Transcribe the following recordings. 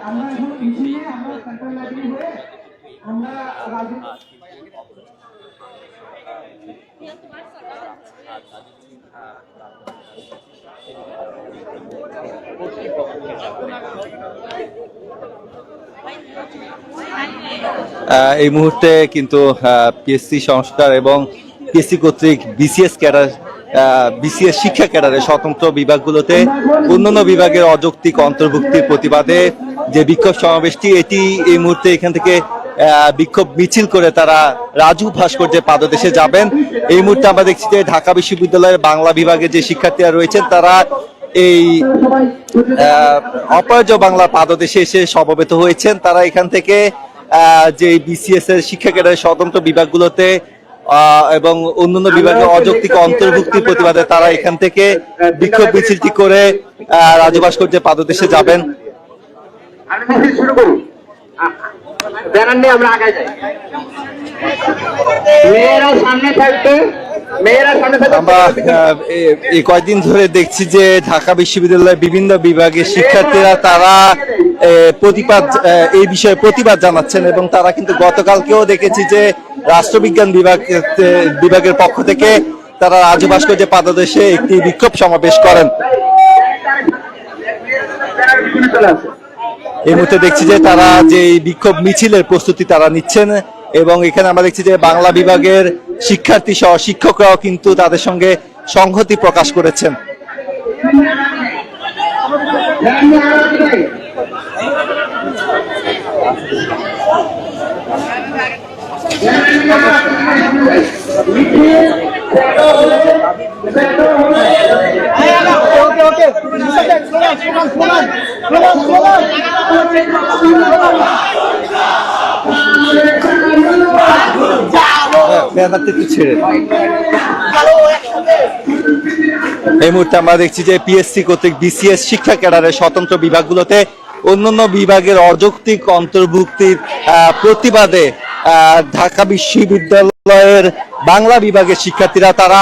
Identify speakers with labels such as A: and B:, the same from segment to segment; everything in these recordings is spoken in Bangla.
A: আমরা এখন মিছিল আমরা সেন্ট্রাল লাইব্রেরি হয়ে আমরা
B: এই মুহূর্তে কিন্তু পিএসসি সংস্কার এবং পিএসসি কর্তৃক বিসিএস ক্যাডার বিসিএস শিক্ষা ক্যাডারের স্বতন্ত্র বিভাগগুলোতে অন্যান্য বিভাগের অযৌক্তিক অন্তর্ভুক্তির প্রতিবাদে যে বিক্ষোভ সমাবেশটি, এটি এই মুহূর্তে এখান থেকে বিক্ষোভ মিছিল করে তারা রাজু ভাস্কর্যের পাদদেশে যাবেন। এই মুহূর্তে আমরা দেখছি যে ঢাকা বিশ্ববিদ্যালয়ের বাংলা বিভাগের যে শিক্ষার্থীরা রয়েছেন, তারা এই অপরাজয় বাংলার পাদদেশে এসে সমবেত হয়েছেন। তারা এখান থেকে যে বিসিএস এর শিক্ষা স্বতন্ত্র বিভাগগুলোতে এবং অন্যান্য বিভাগের অযৌক্তিক অন্তর্ভুক্তির প্রতিবাদে তারা এখান থেকে বিক্ষোভ মিছিলটি করে রাজু ভাস্কর্যের পাদদেশে যাবেন।
C: আমি মিছিল শুরু করি। ব্যানার নিয়ে আমরা আগে যাই। মেয়েরা সামনে থাকবে
B: আমরা এই কয়েকদিন ধরে দেখছি যে ঢাকা বিশ্ববিদ্যালয়ের বিভিন্ন বিভাগের শিক্ষার্থীরা তারা প্রতিবাদ এই বিষয়ে প্রতিবাদ জানাচ্ছেন এবং তারা কিন্তু গতকালকেও দেখেছি যে রাষ্ট্রবিজ্ঞান বিভাগ বিভাগের পক্ষ থেকে তারা রাজু ভাস্কর্যের পাদদেশে একটি বিক্ষোভ সমাবেশ করেন। এই মুহূর্তে দেখছি যে তারা যে বিক্ষোভ মিছিলের প্রস্তুতি তারা নিচ্ছেন এবং এখানে আমরা দেখছি যে বাংলা বিভাগের শিক্ষার্থী সহ শিক্ষকরাও কিন্তু তাদের সঙ্গে সংহতি প্রকাশ করেছেন।
C: ব্যানার
B: এই মুহূর্তে আমরা দেখছি যে পিএসসি কর্তৃক বিসিএস শিক্ষা ক্যাডারের স্বতন্ত্র বিভাগগুলোতে অন্যান্য বিভাগের অযৌক্তিক অন্তর্ভুক্তির প্রতিবাদে ঢাকা বিশ্ববিদ্যালয়ের বাংলা বিভাগের শিক্ষার্থীরা তারা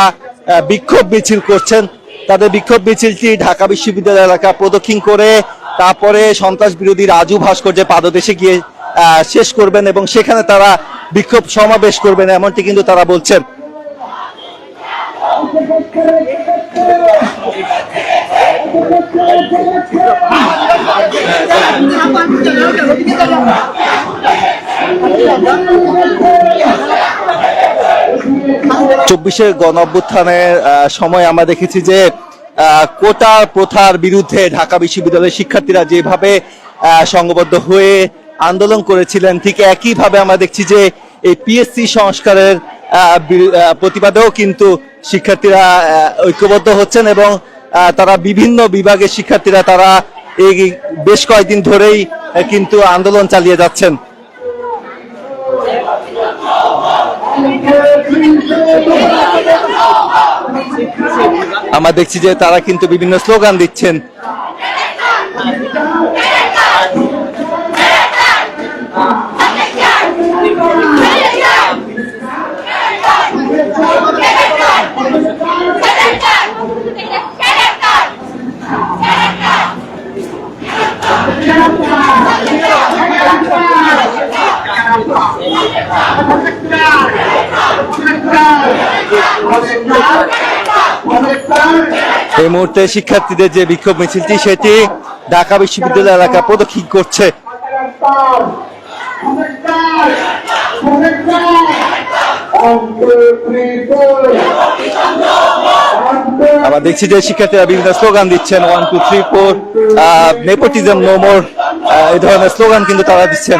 B: বিক্ষোভ মিছিল করছেন। তাদের বিক্ষোভ মিছিলটি ঢাকা বিশ্ববিদ্যালয় এলাকা প্রদক্ষিণ করে, তারপরে সন্ত্রাস বিরোধী রাজু ভাস্কর্যের পাদদেশে গিয়ে শেষ করবেন এবং সেখানে তারা বিক্ষোভ সমাবেশ করবেন, এমনটি কিন্তু তারা বলছেন। চব্বিশের গণ অভ্যুত্থানের সময় আমরা দেখেছি যে কোটার প্রথার বিরুদ্ধে ঢাকা বিশ্ববিদ্যালয়ের শিক্ষার্থীরা যেভাবে আহ, সংঘবদ্ধ হয়ে আন্দোলন করেছিলেন ঠিক একইভাবে আমরা দেখছি যে এই পিএসসি সংস্কারের প্রতিবাদেও কিন্তু শিক্ষার্থীরা ঐক্যবদ্ধ হচ্ছেন এবং তারা বিভিন্ন বিভাগের শিক্ষার্থীরা তারা এই বেশ কয়েকদিন ধরেই কিন্তু আন্দোলন চালিয়ে যাচ্ছেন। আমরা দেখছি যে তারা কিন্তু বিভিন্ন স্লোগান দিচ্ছেন। এই মুহূর্তে শিক্ষার্থীদের যে বিক্ষোভ মিছিলটি সেটি ঢাকা বিশ্ববিদ্যালয় এলাকা প্রদক্ষিণ করছে। আমরা দেখছি যে শিক্ষার্থীরা বিভিন্ন স্লোগান দিচ্ছেন one two three four nepotism no more এই ধরনের স্লোগান কিন্তু তারা দিচ্ছেন।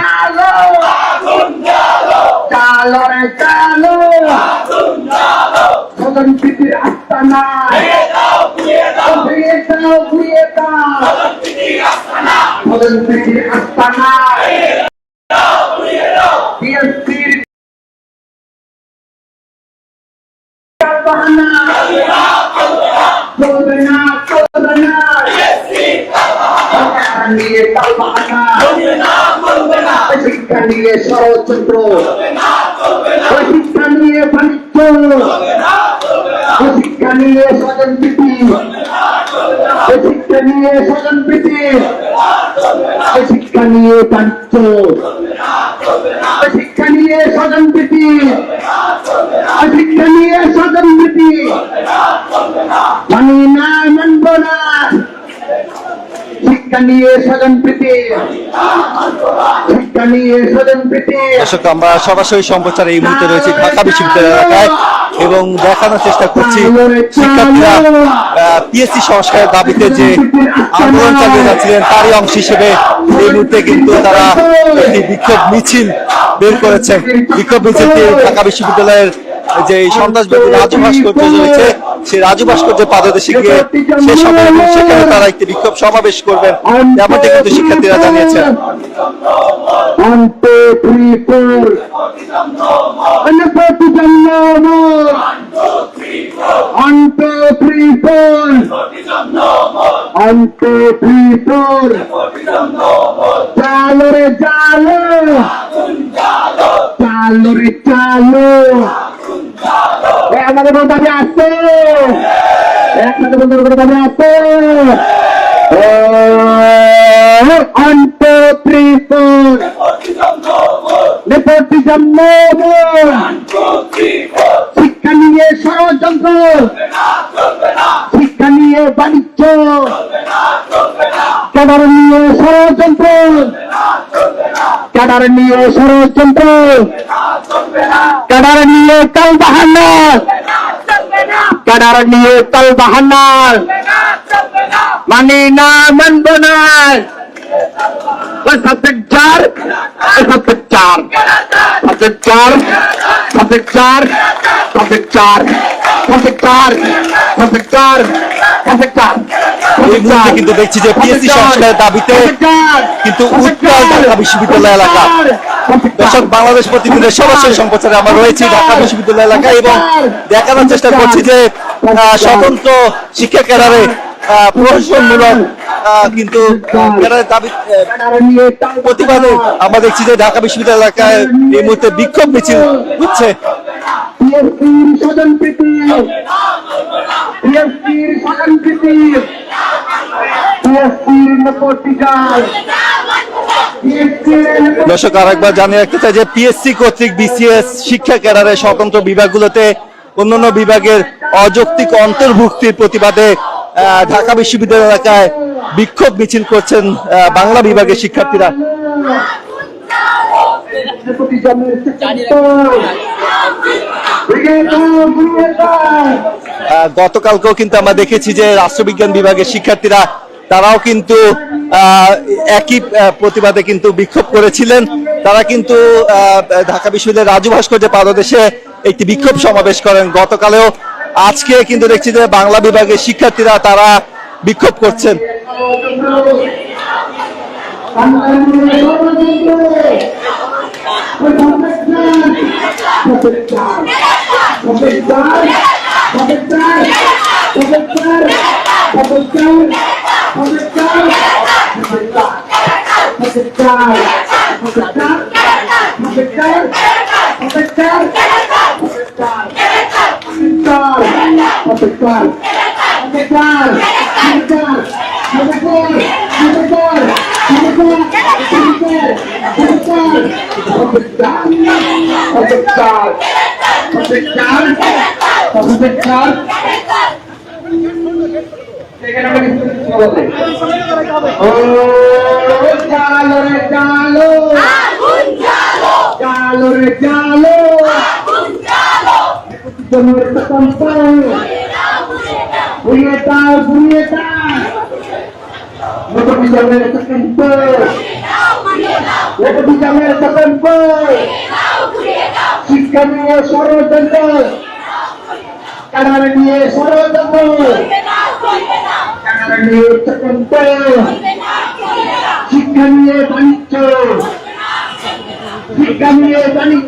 C: চালো রে চালো সদন পিটির আস্তানা ভুয়ে দাও ভুয়ে দাও ভুয়ে দাও সদন পিটির আস্তানা বিএসপির বাহানা চলবে না চলবে না সরকার নিয়ে তাল বাহানা শিক্ষা নিয়ে ষড়যন্ত্র শিক্ষা নিয়ে বাণিজ্য শিক্ষা নিয়ে স্বজনপ্রীতি শিক্ষা নিয়ে স্বজন প্রীতি। শিক্ষা নিয়ে বাণিজ্য শিক্ষা নিয়ে প্রীতি। শিক্ষা নিয়ে প্রীতি। না, মানব না। শিক্ষা নিয়ে প্রীতি। শিক্ষা নিয়ে প্রীতি।
B: আমরা সরাসরি সম্প্রচার এই মুহূর্তে রয়েছি ঢাকা বিশ্ববিদ্যালয় এলাকায়। এবং দেখানোর চেষ্টা করছি শিক্ষার্থীরা পিএসসি সংস্কারের দাবিতে যে আন্দোলন চালিয়ে যাচ্ছিলেন, তারই অংশ হিসেবে এই মুহূর্তে কিন্তু তারা একটি বিক্ষোভ মিছিল বের করেছেন বিক্ষোভ মিছিলটি ঢাকা বিশ্ববিদ্যালয়ের যে সন্ত্রাসবাদী রাজু ভাস্কর্য রয়েছে, সেই রাজু ভাস্কর্যের পাদদেশে গিয়ে হবে এবং সেখানে তারা একটি বিক্ষোভ সমাবেশ করবেন তেমনটি কিন্তু শিক্ষার্থীরা জানিয়েছেন।
C: কান্তে ত্রিপুর অনুপতি জন্ম অন্ত ত্রিপুর অন্ত ত্রিপুর চালো রে চালো চালো রে চালো আমাদের বলতে হবে আসো একসাথে বলতে হবে আসো ফোর নেপোটিজম শিক্ষা নিয়ে ষড়যন্ত্র শিক্ষা নিয়ে বাণিজ্য ক্যাডার নিয়ে ষড়যন্ত্র ক্যাডার নিয়ে ষড়যন্ত্র ক্যাডার নিয়ে কাল বাহানা ক্যাডার নিয়ে কাল বাহানা মানি না মানব না সাবজেক্ট চার সাবজেক্ট চার সাবজেক্ট চার সাবজেক্ট চার সাবজেক্ট চার সাবজেক্ট চার সাবজেক্ট চার সাবজেক্ট চার
B: এই মুহূর্তে কিন্তু দেখছি যে পিএসসি সংস্কারের দাবিতে কিন্তু উত্তর ঢাকা বিশ্ববিদ্যালয় এলাকা দর্শক বাংলাদেশ প্রতিদিনের সরাসরি সম্প্রচারে আমরা রয়েছি ঢাকা বিশ্ববিদ্যালয় এলাকায় এবং দেখানোর চেষ্টা করছি যে স্বতন্ত্র শিক্ষা প্রহসনমূলক আহ, কিন্তু প্রতিবাদে আমরা দেখছি যে ঢাকা বিশ্ববিদ্যালয় এলাকায় এই মুহূর্তে বিক্ষোভ মিছিল হচ্ছে। দর্শক, আরেকবার জানিয়ে রাখতে চাই যে পিএসসি কর্তৃক বিসিএস শিক্ষা ক্যাডারের স্বতন্ত্র বিভাগগুলোতে অন্যান্য বিভাগের অযৌক্তিক অন্তর্ভুক্তির প্রতিবাদে ঢাকা বিশ্ববিদ্যালয় এলাকায় বিক্ষোভ মিছিল করছেন বাংলা বিভাগের শিক্ষার্থীরা। গতকালকেও কিন্তু আমরা দেখেছি যে রাষ্ট্রবিজ্ঞান বিভাগের শিক্ষার্থীরা তারাও কিন্তু একই প্রতিবাদে কিন্তু বিক্ষোভ করেছিলেন। তারা কিন্তু ঢাকা বিশ্ববিদ্যালয়ের রাজু ভাস্কর্যের পাদদেশে একটি বিক্ষোভ সমাবেশ করেন। গতকালেও আজকে কিন্তু দেখছি যে বাংলা বিভাগের শিক্ষার্থীরা তারা বিক্ষোভ করছেন।
C: বেকার বেকার বেকার বেকার বেকার জালো রে জালো জালো রে জালো Jangan berkata-kata. Bunyi tahu, bunyi tahu. Untuk bisa melihat tempat. Untuk bisa melihat tempat. Sikapnya suara tempat. Karena dia suara tempat. Karena dia tempat. Sikapnya banik. Sikapnya banik.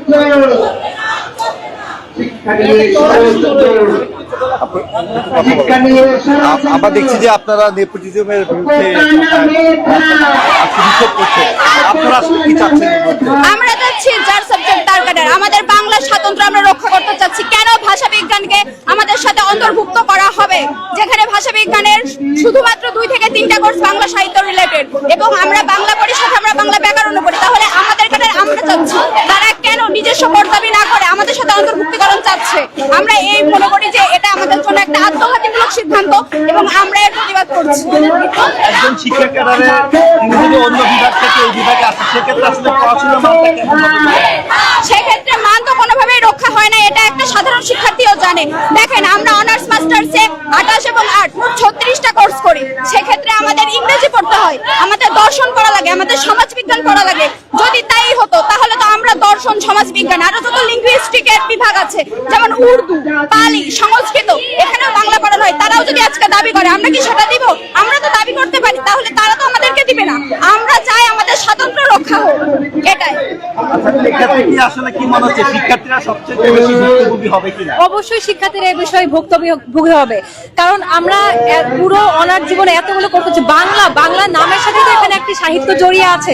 C: Sikapnya suara
B: tempat. আমরা দেখছি যে আপনারা নেপোটিজমের বিরুদ্ধে আপনারা কি চাচ্ছেন
D: আমরা চাচ্ছি যার সাবজেক্ট তার কাটার আমাদের বাংলা স্বাতন্ত্র্য আমরা রক্ষা করতে চাচ্ছি। কেন ভাষা বিজ্ঞানকে আমাদের সাথে অন্তর্ভুক্ত করা হবে? যেখানে ভাষা বিজ্ঞানের শুধুমাত্র দুই থেকে তিনটা কোর্স বাংলা সাহিত্য রিলেটেড এবং আমরা বাংলা পড়ি, সাথে আমরা বাংলা ব্যাকরণ পড়ি। তাহলে আমাদের কাটার আমরা চাচ্ছি, তারা কেন নিজস্ব কর্তাবি না করে আমাদের সাথে অন্তর্ভুক্তিকরণ চাচ্ছে? আমরা এই মনে করি যে এটা আমাদের জন্য একটা আত্মঘাতীমূলক সিদ্ধান্ত এবং আমরা এর প্রতিবাদ করছি।
B: একজন শিক্ষা ক্যাডারে তিনি যদি অন্য বিভাগ থেকে এই বিভাগে আসে। সেক্ষেত্রে আসলে পড়াশোনার মানটা কেমন
D: সেক্ষেত্রে মান তো কোনোভাবেই রক্ষা হয় না এটা একটা সাধারণ শিক্ষার্থীও জানে। দেখেন, আমরা অনার্স মাস্টার্সে আঠাশ এবং আট, ছত্রিশটা কোর্স করি। সেক্ষেত্রে আমাদের ইংরেজি পড়তে হয়, আমাদের দর্শন পড়া লাগে, আমাদের সমাজ বিজ্ঞান পড়া লাগে। যদি তাই হতো, তাহলে তো আমরা দর্শন সমাজ বিজ্ঞান আরও যত লিঙ্গুইস্টিকের বিভাগ আছে, যেমন উর্দু, পালি, সংস্কৃত, এখানেও বাংলা পড়ানো হয় তারাও যদি আজকে দাবি করে, আমরা কি সেটা দিব? আমরা তো দাবি করতে পারি, তাহলে তারা তো আমাদেরকে দিবে না। আমরা চাই আমাদের স্বাতন্ত্র্য রক্ষা হোক, এটাই।
B: এক্ষেত্রে কি আসলে কি মনে হচ্ছে? শিক্ষার্থীরা সবচেয়ে বেশি ভুক্তভোগী হবে কিনা?
E: অবশ্যই শিক্ষার্থীরা এই বিষয়ে ভুক্তভোগী হবে। কারণ আমরা পুরো অনার জীবনে এতগুলো করতেছি বাংলা বাংলা নামের সাথে তো এখানে একটি সাহিত্য জড়িয়ে আছে।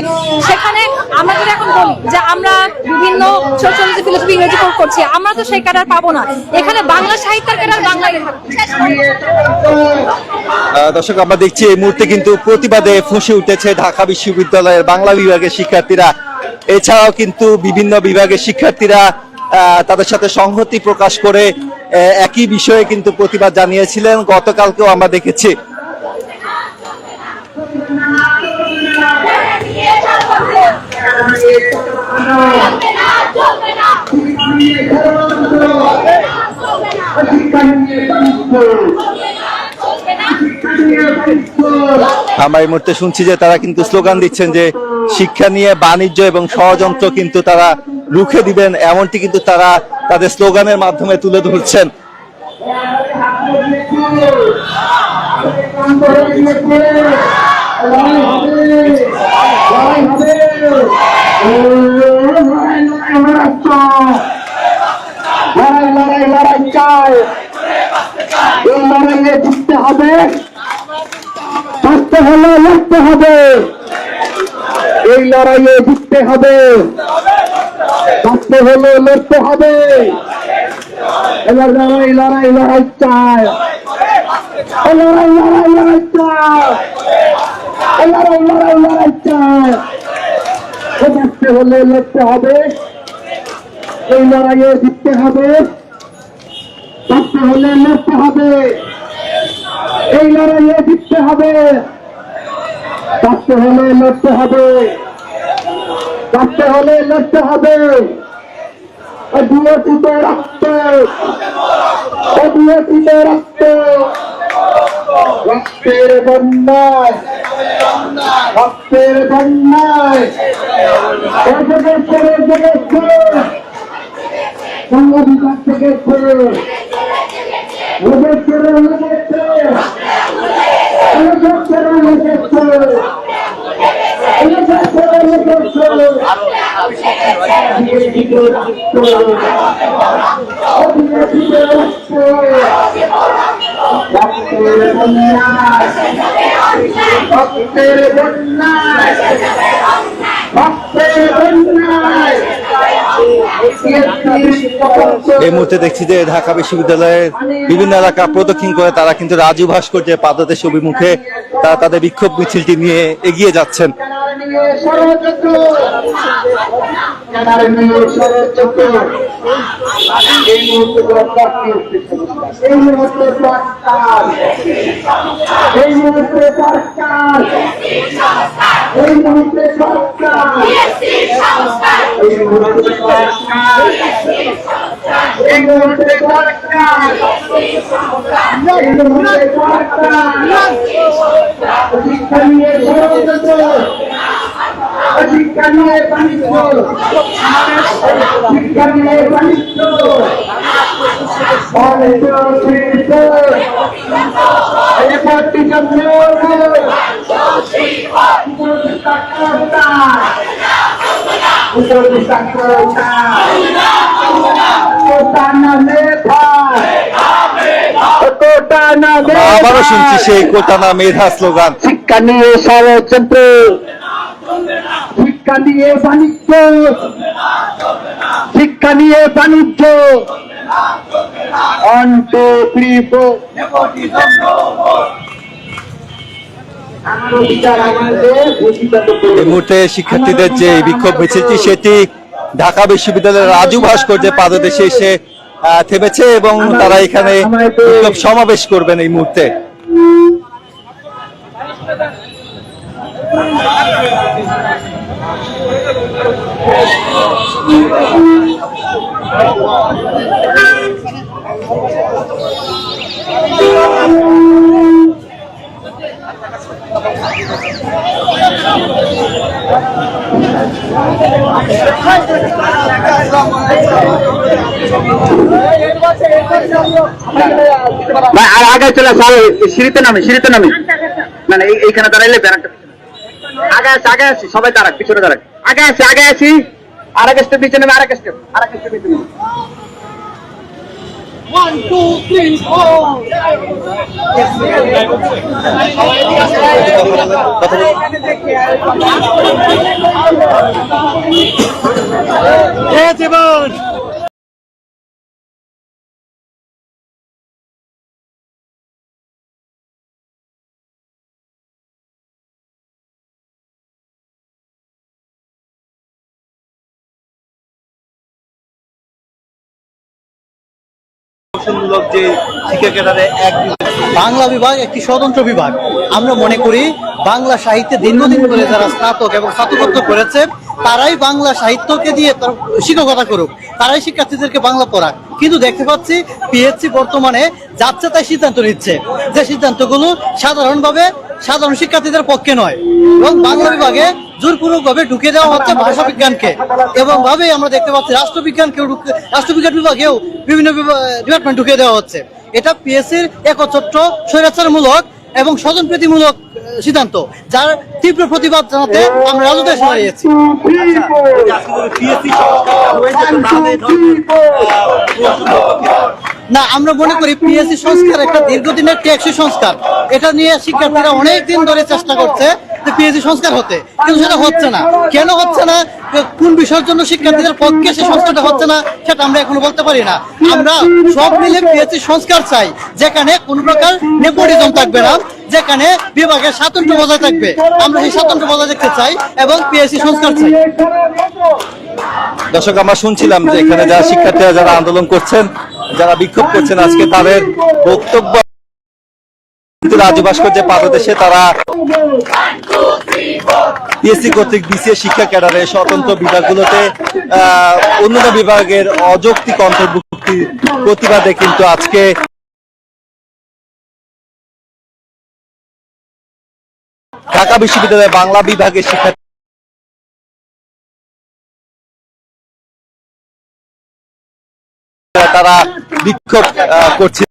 E: সেখানে আমরা যদি এখন বলি যে আমরা বিভিন্ন সোশ্যালজি ফিলোসফি ইংরেজি কোর্স করছি। আমরা তো সেই ক্যাডার পাবো না। এখানে বাংলা সাহিত্যের ক্যাডার বাংলায়
B: আহ, দর্শক আমরা দেখছি এই মুহূর্তে কিন্তু প্রতিবাদে ফুঁসে উঠেছে ঢাকা বিশ্ববিদ্যালয়ের বাংলা বিভাগের শিক্ষার্থীরা। এছাড়াও কিন্তু বিভিন্ন বিভাগের শিক্ষার্থীরা তাদের সাথে সংহতি প্রকাশ করে একই বিষয়ে কিন্তু প্রতিবাদ জানিয়েছিলেন। গতকালকেও আমরা দেখেছি। আমরা এই মুহূর্তে শুনছি যে তারা কিন্তু স্লোগান দিচ্ছেন যে শিক্ষা নিয়ে বাণিজ্য এবং ষড়যন্ত্র কিন্তু তারা রুখে দিবেন, এমনটি কিন্তু তারা তাদের স্লোগানের মাধ্যমে তুলে ধরছেন।
C: লড়াই লড়াই চাই লড়াইয়ে জিততে হবে হবে। এই লড়াইয়ে জিততে হবে। বাঁচতে হলে লড়তে হবে। এবার লড়াই লড়াই লড়াই এই লড়াই লড়াই লড়াই এই লড়াই লড়াই লড়াই চাই। ও হলে লড়তে হবে। এই লড়াইয়ে জিততে হবে। বাঁচতে হলে লড়তে হবে। এই লড়াইয়ে জিততে হবে। বাঁচতে হলে লড়তে হবে। বাঁচতে হলে লড়তে হবে। রক্ত। রক্ত। রক্তের বন্যায়। রক্তের বন্যায়। থেকে ভক্তের বন্যায় ভক্তের বন্যায়
B: এই মুহূর্তে দেখছি যে ঢাকা বিশ্ববিদ্যালয়ের বিভিন্ন এলাকা প্রদক্ষিণ করে তারা কিন্তু রাজু ভাস্কর্যের পাদদেশ অভিমুখে তারা তাদের বিক্ষোভ মিছিলটি নিয়ে এগিয়ে যাচ্ছেন।
C: কেনার নিয়ে ষড়যন্ত্র এই মুহূর্তে কি এই মুহূর্তে সরকার। এই মুহূর্তে সরকার। এই মুহূর্তে সরকার। এই শিক্ষা নিয়ে বাণিজ্য? শিক্ষা নিয়ে বাণিজ্য? শিল্প মেধা কোটা না
B: আমরা আবারও শুনছি সেই কোটা না মেধা স্লোগান।
C: শিক্ষা নিয়ে ষড়যন্ত্র শিক্ষা নিয়ে বাণিজ্য। শিক্ষা নিয়ে বাণিজ্য।
B: এই মুহূর্তে শিক্ষার্থীদের যে বিক্ষোভ মিছিলটি, সেটি ঢাকা বিশ্ববিদ্যালয়ের রাজু ভাস্কর্যের পাদদেশে এসে থেমেছে এবং তারা এখানে বিক্ষোভ সমাবেশ করবেন এই মুহূর্তে।
C: আর আগে চলে আসো সিঁড়িতে নামি সিঁড়িতে নামি। না না এইখানে দাঁড়াইলে ব্যানারটা আগে আসি আগে আসি সবাই দাঁড়াক পিছনে দাঁড়াক। আগে আসি আগে আসি। আর এক স্টেপ নিচে নেবে আর এক স্টেপ আর এক স্টেপ নিচে নেবে
B: গঠনমূলক যে শিক্ষা ক্যাডারে এক
F: বাংলা বিভাগ একটি স্বতন্ত্র বিভাগ। আমরা মনে করি বাংলা সাহিত্যে দীর্ঘদিন ধরে যারা স্নাতক এবং স্নাতকোত্তর করেছে, তারাই বাংলা সাহিত্যকে দিয়ে শিক্ষকতা করুক, তারাই শিক্ষার্থীদেরকে বাংলা পড়াক। কিন্তু দেখতে পাচ্ছি পিএসসি বর্তমানে যাচ্ছে তাই সিদ্ধান্ত নিচ্ছে যে সিদ্ধান্তগুলো সাধারণভাবে সাধারণ শিক্ষার্থীদের পক্ষে নয় এবং বাংলা বিভাগে জোরপূর্বকভাবে ঢুকে দেওয়া হচ্ছে ভাষা বিজ্ঞানকে এবং ভাবেই আমরা দেখতে পাচ্ছি রাষ্ট্রবিজ্ঞানকেও ঢুকে- রাষ্ট্রবিজ্ঞান বিভাগেও বিভিন্ন ডিপার্টমেন্ট ঢুকে দেওয়া হচ্ছে। এটা পিএসসির একচ্ছত্র স্বৈরাচারমূলক এবং স্বজনপ্রীতিমূলক সিদ্ধান্ত যার তীব্র প্রতিবাদ জানাতে আমরা রাজুতে দাঁড়িয়েছি
B: আহ,
F: না আমরা মনে করি পিএসসি সংস্কার একটা দীর্ঘদিনের টেকসই সংস্কার। এটা নিয়ে শিক্ষার্থীরা অনেক দিন ধরে চেষ্টা করছে। পিএসসি সংস্কার হতে। কিন্তু সেটা হচ্ছে না। কেন হচ্ছে না? কোন বিষয়ের জন্য শিক্ষার্থীদের পক্ষে সেই সংস্কারটা হচ্ছে না, সেটা আমরা এখনও বলতে পারি না। আমরা সব মিলে পিএসসি সংস্কার চাই, যেখানে কোন প্রকার নেপোটিজম থাকবে না, যেখানে বিভাগের স্বাতন্ত্র বজায় থাকবে। আমরা সেই স্বাতন্ত্র বজায় রাখতে চাই এবং পিএসসি সংস্কার চাই।
B: দর্শক, আমরা শুনছিলাম যে এখানে যারা শিক্ষার্থীরা যারা আন্দোলন করছেন, যারা বিক্ষোভ করছেন, আজকে তাদের বক্তব্য রাজু পাদদেশে তারা কর্তৃক শিক্ষা ক্যাডারে স্বতন্ত্র বিভাগগুলোতে অন্যান্য বিভাগের অযৌক্তিক অন্তর্ভুক্তি প্রতিবাদে কিন্তু আজকে ঢাকা বিশ্ববিদ্যালয়ে বাংলা বিভাগের শিক্ষার্থী তারা বিক্ষোভ করছে।